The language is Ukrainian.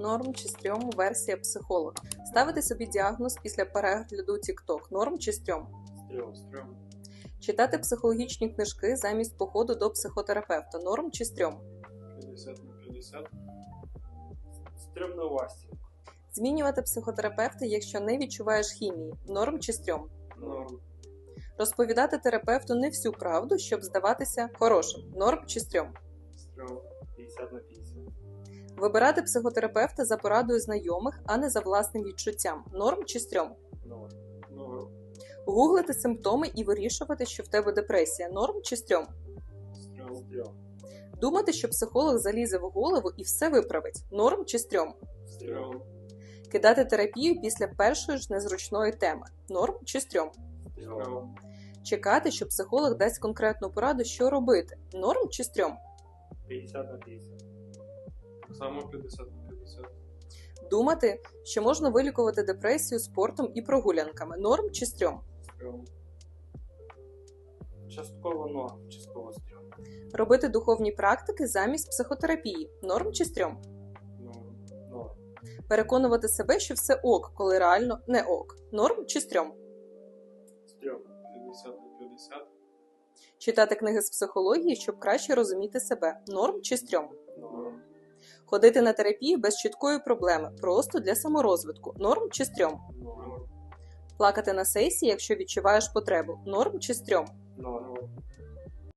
Норм чи стрьом версія психолога. Ставити собі діагноз після перегляду TikTok. Норм чи стрьом. Стрьом, стрьом. Читати психологічні книжки замість походу до психотерапевта. Норм чи стрьом. 50 на 50. Стрьом на Вастінг. Змінювати психотерапевта, якщо не відчуваєш хімії. Норм чи стрьом. Норм. Розповідати терапевту не всю правду, щоб здаватися хорошим. Норм чи стрьом. Стрьом. 50 на 50. Вибирати психотерапевта за порадою знайомих, а не за власним відчуттям. Норм чи стрьом. Норм. Норм. Гуглити симптоми і вирішувати, що в тебе депресія. Норм чи стрьом. Стрьом. Стрьом. Думати, що психолог залізе в голову і все виправить. Норм чи стрьом. Стрьом. Кидати терапію після першої ж незручної теми. Норм чи стрьом. Стрьом. Чекати, що психолог дасть конкретну пораду, що робити. Норм чи стрьом. 50 на 50. Так само 50 на 50. Думати, що можна вилікувати депресію спортом і прогулянками. Норм чи стрьом. Стрьом. Частково норм, частково стрьом. Робити духовні практики замість психотерапії. Норм чи стрьом. Норм. Норм. Переконувати себе, що все ок, коли реально не ок. Норм чи стрьом. Стрьом. 50 на 50. Читати книги з психології, щоб краще розуміти себе. Норм чи стрьом. Ходити на терапію без чіткої проблеми, просто для саморозвитку. Норм чи стрьом. Плакати на сесії, якщо відчуваєш потребу. Норм чи стрьом. Норм.